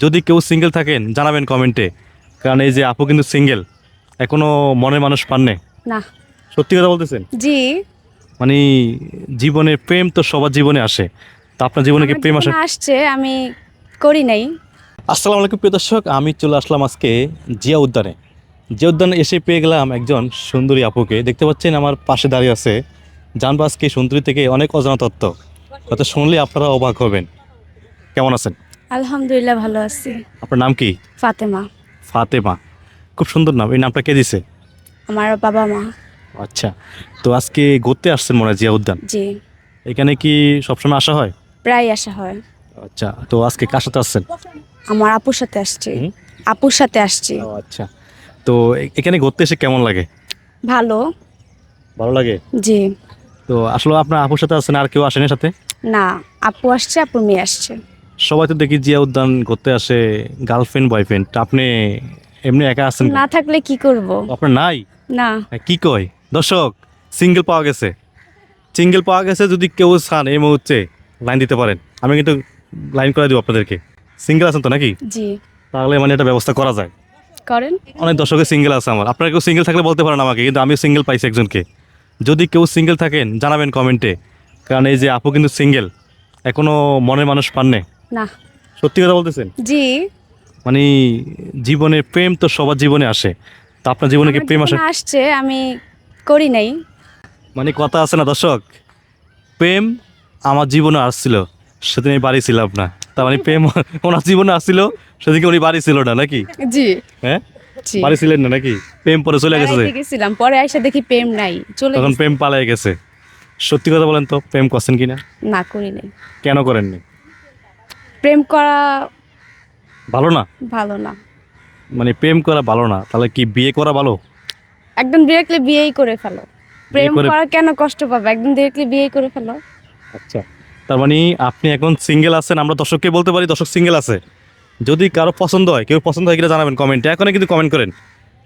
যদি কেউ সিঙ্গেল থাকেন জানাবেন কমেন্টে কারণ এই যে আপু কিন্তু সিঙ্গেল এখনও মনের মানুষ পাননে। না। সত্যি কথা বলতেছেন? জি। মানে জীবনে প্রেম তো সবার জীবনে আসে। তা আপনার জীবনে কি প্রেম আসে? আসছে আমি করি নাই। আসসালামু আলাইকুম প্রিয় দর্শক আমি চলে আসলাম আজকে জিয়া উদ্যানে। জিয়া উদ্যানে এসে পেয়ে গেলাম একজন সুন্দরী আপুকে। দেখতে পাচ্ছেন আমার পাশে দাঁড়িয়ে আছে জানব আজকে সুন্দরী থেকে অনেক অজানা তত্ত্ব। কথা শুনলে আপনারা অবাক হবেন। কেমন আছেন? আলহামদুলিল্লাহ ভালো আছি। আপনার নাম কি? ফাতেমা। ফাতেমা। খুব সুন্দর নাম। এই নামটা কে দিছে? আমার বাবা মা। আচ্ছা। তো আজকে ঘুরতে আসছেন মনে হয় জিয়া উদ্যান? জি। এখানে কি সবসময় আসা হয়? প্রায় আসা হয়। আচ্ছা। তো আজকে কার সাথে আসছেন? আমার আপুর সাথে আসছি। হুম? আপুর সাথে আসছি। ও আচ্ছা। তো এ- এখানে ঘুরতে এসে কেমন লাগে? ভালো। ভালো লাগে? জি। তো আসলে আপনার আপুর সাথে আছেন আর কেউ আসেনি সাথে? না আপু আসছে আপুর মেয়ে আসছে। সবাই তো দেখি জিয়া উদ্যান ঘুরতে আসে গার্লফ্রেন্ড বয়ফ্রেন্ড আপনি এমনি একা আছেন? না থাকলে কি করব? আপনার নাই? না। কি কয়? দর্শক সিঙ্গেল পাওয়া গেছে। সিঙ্গেল পাওয়া গেছে যদি কেউ চান এই মুহূর্তে লাইন দিতে পারেন। আমি কিন্তু লাইন করে দিব আপনাদেরকে। সিঙ্গেল আছেন তো নাকি? জি। তাহলে মানে এটা ব্যবস্থা করা যায়। করেন। অনেক দর্শকের সিঙ্গেল আছে আমার। আপনারা কেউ সিঙ্গেল থাকলে বলতে পারেন আমাকে কিন্তু আমি সিঙ্গেল পাইছি একজনকে। যদি কেউ সিঙ্গেল থাকেন জানাবেন কমেন্টে কারণ এই যে আপু কিন্তু সিঙ্গেল এখনও মনের মানুষ পাননে। না। সত্যি কথা বলতেছেন? জি। মানে জীবনে প্রেম তো সবার জীবনে আসে। তা আপনার জীবনে কি প্রেম আসে? আসছে আমি করি নাই। মানে কথা আছে না দর্শক? প্রেম আমার জীবনে আসছিল সেদিন আমি বাড়ি ছিলাম না তার মানে প্রেম ওনার জীবনে আসছিল সেদিকে উনি বাড়ি ছিল না নাকি? জি। হ্যাঁ? বাড়ি ছিলেন না নাকি? প্রেম পরে চলে গেছে গেছিলাম পরে এসে দেখি প্রেম নাই চলে তখন প্রেম পালাই গেছে। সত্যি কথা বলেন তো প্রেম করছেন কিনা? না করি নাই। কেন করেননি? প্রেম করা ভালো না? ভালো না। মানে প্রেম করা ভালো না? তাহলে কি বিয়ে করা ভালো? একদম ডিরেক্টলি বিয়েই করে ফেলো। প্রেম করা কেন কষ্ট পাবে? একদম ডিরেক্টলি বিয়েই করে ফেলো। আচ্ছা। তার মানে আপনি এখন সিঙ্গেল আছেন আমরা দর্শককে বলতে পারি দর্শক সিঙ্গেল আছে। যদি কারও পছন্দ হয় কেউ পছন্দ হয় কিনা জানাবেন কমেন্টে এখনই কিন্তু কমেন্ট করেন।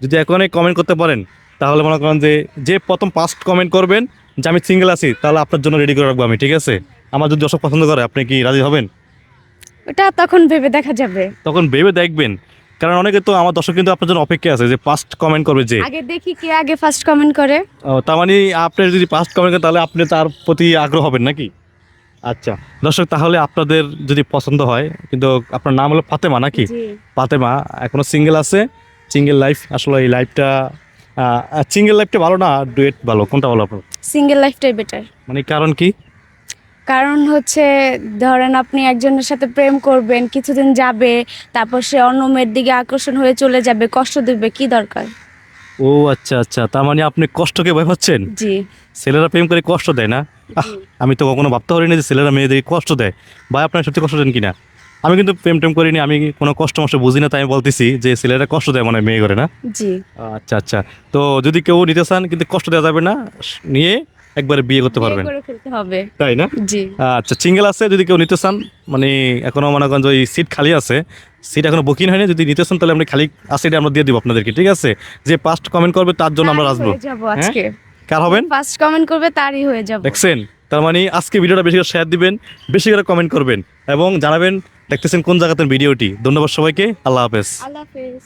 যদি এখনই কমেন্ট করতে পারেন তাহলে মনে করেন যে যে প্রথম ফার্স্ট কমেন্ট করবেন যে আমি সিঙ্গেল আছি তাহলে আপনার জন্য রেডি করে রাখব আমি ঠিক আছে? আমার যদি দর্শক পছন্দ করে আপনি কি রাজি হবেন? ওটা তখন ভেবে দেখা যাবে। তখন ভেবে দেখবেন। কারণ অনেকে তো আমার দর্শক কিন্তু আপনার জন্য অপেক্ষা আছে যে ফার্স্ট কমেন্ট করবে যে। আগে দেখি কে আগে ফার্স্ট কমেন্ট করে। ও, তার মানে আপনি যদি ফার্স্ট কমেন্ট করেন তাহলে আপনি তার প্রতি আগ্রহ হবেন নাকি? আচ্ছা দর্শক তাহলে আপনাদের যদি পছন্দ হয় কিন্তু আপনার নাম হলো ফাতেমা নাকি? জি। ফাতেমা এখনও সিঙ্গেল আছে। সিঙ্গেল লাইফ আসলে এই লাইফটা সিঙ্গেল লাইফটা ভালো না? ডুয়েট ভালো কোনটা ভালো আপনার? সিঙ্গেল লাইফটাই বেটার মানে কারণ কি? কারণ হচ্ছে ধরেন আপনি একজনের সাথে প্রেম করবেন কিছুদিন যাবে তারপর সে অন্য মেয়ের দিকে আকর্ষণ হয়ে চলে যাবে কষ্ট দেবে কি দরকার? ও আচ্ছা আচ্ছা তার মানে আপনি কষ্টকে ভয় পাচ্ছেন? জি। ছেলেরা প্রেম করে কষ্ট দেয় না? আহ, আমি তো কখনো ভাবতে পারিনি যে ছেলেরা মেয়েদেরকে কষ্ট দেয়। ভাই আপনার সত্যি কষ্ট দেন কিনা? আমি কিন্তু প্রেম টেম করিনি আমি কোনো কষ্ট মষ্ট বুঝি না তাই আমি বলতেছি যে ছেলেরা কষ্ট দেয় মানে মেয়ে করে না? জি। আচ্ছা আচ্ছা তো যদি কেউ নিতে চান কিন্তু কষ্ট দেওয়া যাবে না নিয়ে একবারে বিয়ে করতে পারবেন। করে ফেলতে হবে। তাই না? জি। আচ্ছা সিঙ্গেল আছে যদি কেউ নিতে চান মানে এখনও মনে করেন যে ওই সিট খালি আছে সিট এখনও বুকিং হয়নি যদি নিতে চান তাহলে আমরা খালি আছে এটা আমরা দিয়ে দিব আপনাদেরকে ঠিক আছে? যে ফার্স্ট কমেন্ট করবে তার জন্য আমরা আসব। হয়ে আজকে। কার হবেন? ফার্স্ট কমেন্ট করবে তারই হয়ে যাব। দেখছেন? তার মানে আজকে ভিডিওটা বেশি করে শেয়ার দিবেন বেশি করে কমেন্ট করবেন এবং জানাবেন দেখতেছেন কোন জায়গাতে ভিডিওটি। ধন্যবাদ সবাইকে আল্লাহ হাফেজ। আল্লাহ হাফেজ।